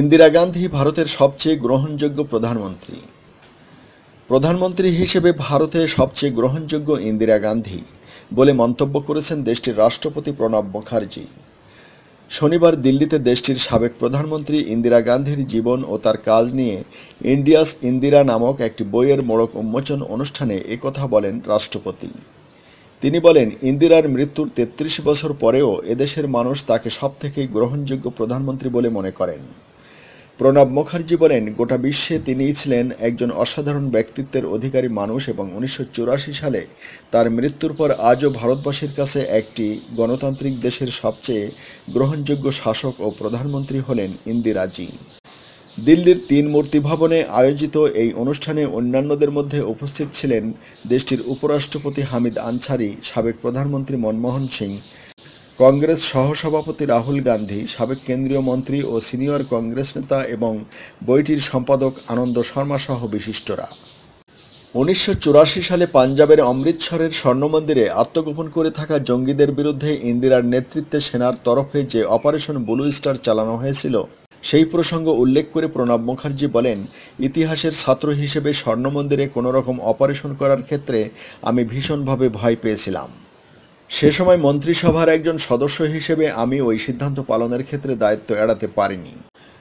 ইন্দিরা গান্ধী ভারতের সবচেয়ে গ্রহণযোগ্য প্রধানমন্ত্রী। প্রধানমন্ত্রী হিসেবে ভারতে সবচেয়ে গ্রহণযোগ্য ইন্দিরা গান্ধী বলে মন্তব্য করেছেন দেশটির রাষ্ট্রপতি প্রণব মুখার্জি। শনিবার দিল্লিতে দেশটির সাবেক প্রধানমন্ত্রী ইন্দিরা গান্ধীর জীবন ও তার কাজ নিয়ে ইন্ডিয়াস ইন্দিরা নামক একটি বইয়ের মোড়ক উন্মোচন অনুষ্ঠানে একথা বলেন রাষ্ট্রপতি। তিনি বলেন, ইন্দিরার মৃত্যুর তেত্রিশ বছর পরেও এদেশের মানুষ তাকে সবথেকে গ্রহণযোগ্য প্রধানমন্ত্রী বলে মনে করেন। প্রণব মুখার্জি বলেন, গোটা বিশ্বে তিনিই ছিলেন একজন অসাধারণ ব্যক্তিত্বের অধিকারী মানুষ এবং উনিশশো চুরাশি সালে তার মৃত্যুর পর আজও ভারতবাসীর কাছে একটি গণতান্ত্রিক দেশের সবচেয়ে গ্রহণযোগ্য শাসক ও প্রধানমন্ত্রী হলেন ইন্দিরাজি দিল্লির তিন মূর্তি ভবনে আয়োজিত এই অনুষ্ঠানে অন্যান্যদের মধ্যে উপস্থিত ছিলেন দেশটির উপরাষ্ট্রপতি হামিদ আনসারি, সাবেক প্রধানমন্ত্রী মনমোহন সিং কংগ্রেস সহসভাপতি রাহুল গান্ধী, সাবেক কেন্দ্রীয় মন্ত্রী ও সিনিয়র কংগ্রেস নেতা এবং বইটির সম্পাদক আনন্দ শর্মা সহ বিশিষ্টরা। উনিশশো চুরাশি সালে পাঞ্জাবের অমৃতসরের স্বর্ণমন্দিরে আত্মগোপন করে থাকা জঙ্গিদের বিরুদ্ধে ইন্দিরার নেতৃত্বে সেনার তরফে যে অপারেশন ব্লু স্টার চালানো হয়েছিল, সেই প্রসঙ্গ উল্লেখ করে প্রণব মুখার্জি বলেন, ইতিহাসের ছাত্র হিসেবে স্বর্ণমন্দিরে কোনো রকম অপারেশন করার ক্ষেত্রে আমি ভীষণভাবে ভয় পেয়েছিলাম। সে সময় মন্ত্রিসভার একজন সদস্য হিসেবে আমি ওই সিদ্ধান্ত পালনের ক্ষেত্রে দায়িত্ব এড়াতে পারিনি।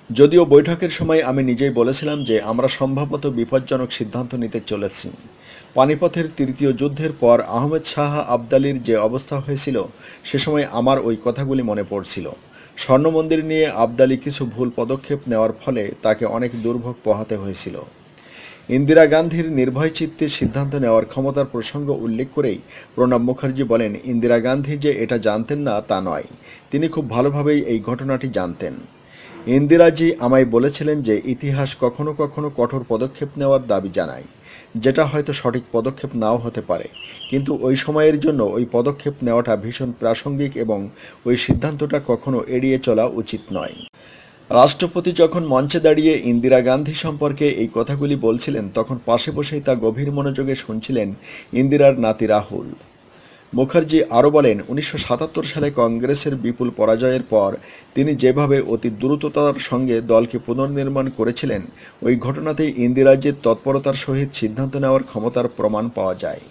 যদিও বৈঠকের সময় আমি নিজেই বলেছিলাম যে আমরা সম্ভবত বিপজ্জনক সিদ্ধান্ত নিতে চলেছি। পানিপথের তৃতীয় যুদ্ধের পর আহমেদ শাহ আবদালির যে অবস্থা হয়েছিল, সে সময় আমার ওই কথাগুলি মনে পড়ছিল। স্বর্ণ মন্দির নিয়ে আবদালি কিছু ভুল পদক্ষেপ নেওয়ার ফলে তাকে অনেক দুর্ভোগ পোহাতে হয়েছিল। ইন্দিরা গান্ধীর নির্ভয় চিত্তে সিদ্ধান্ত নেওয়ার ক্ষমতার প্রসঙ্গ উল্লেখ করেই প্রণব মুখার্জি বলেন, ইন্দিরা গান্ধী যে এটা জানতেন না তা নয়। তিনি খুব ভালোভাবেই এই ঘটনাটি জানতেন। ইন্দিরাজি আমায় বলেছিলেন যে ইতিহাস কখনো কখনো কঠোর পদক্ষেপ নেওয়ার দাবি জানায়। যেটা হয়তো সঠিক পদক্ষেপ নাও হতে পারে। কিন্তু ওই সময়ের জন্য ওই পদক্ষেপ নেওয়াটা ভীষণ প্রাসঙ্গিক এবং ওই সিদ্ধান্তটা কখনো এড়িয়ে চলা উচিত নয়। রাষ্ট্রপতি যখন মঞ্চে দাঁড়িয়ে ইন্দিরা গান্ধী সম্পর্কে এই কথাগুলি বলছিলেন, তখন পাশে বসেই তা গভীর মনোযোগে শুনছিলেন ইন্দিরার নাতি রাহুল। মুখার্জি আরও বলেন, উনিশশো সাতাত্তর সালে কংগ্রেসের বিপুল পরাজয়ের পর তিনি যেভাবে অতি দ্রুততার সঙ্গে দলকে পুনর্নির্মাণ করেছিলেন, ওই ঘটনাতেই ইন্দিরাজির তৎপরতার সহিত সিদ্ধান্ত নেওয়ার ক্ষমতার প্রমাণ পাওয়া যায়।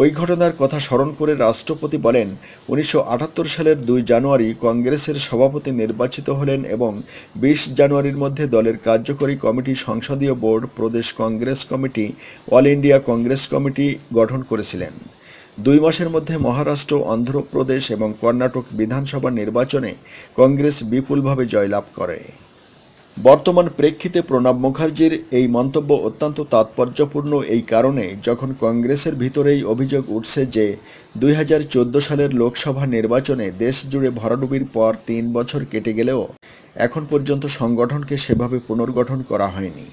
ওই ঘটনার কথা স্মরণ করে রাষ্ট্রপতি বলেন, উনিশশো আটাত্তর সালের দুই জানুয়ারি কংগ্রেসের সভাপতি নির্বাচিত হলেন এবং বিশ জানুয়ারির মধ্যে দলের কার্যকরী কমিটি সংসদীয় বোর্ড, প্রদেশ Congress committee, all India Congress committee গঠন করেছিলেন। দুই মাসের মধ্যে মহারাষ্ট্র, অন্ধ্রপ্রদেশ এবং কর্ণাটক বিধানসভা নির্বাচনে কংগ্রেস বিপুলভাবে জয়লাভ করে। বর্তমান প্রেক্ষিতে প্রণব মুখার্জির এই মন্তব্য অত্যন্ত তাৎপর্যপূর্ণ এই কারণে যখন কংগ্রেসের ভিতরেই অভিযোগ উঠছে যে দুই হাজার চোদ্দ সালের লোকসভা নির্বাচনে দেশ জুড়ে ভরাডুবির পর তিন বছর কেটে গেলেও এখন পর্যন্ত সংগঠনকে সেভাবে পুনর্গঠন করা হয়নি।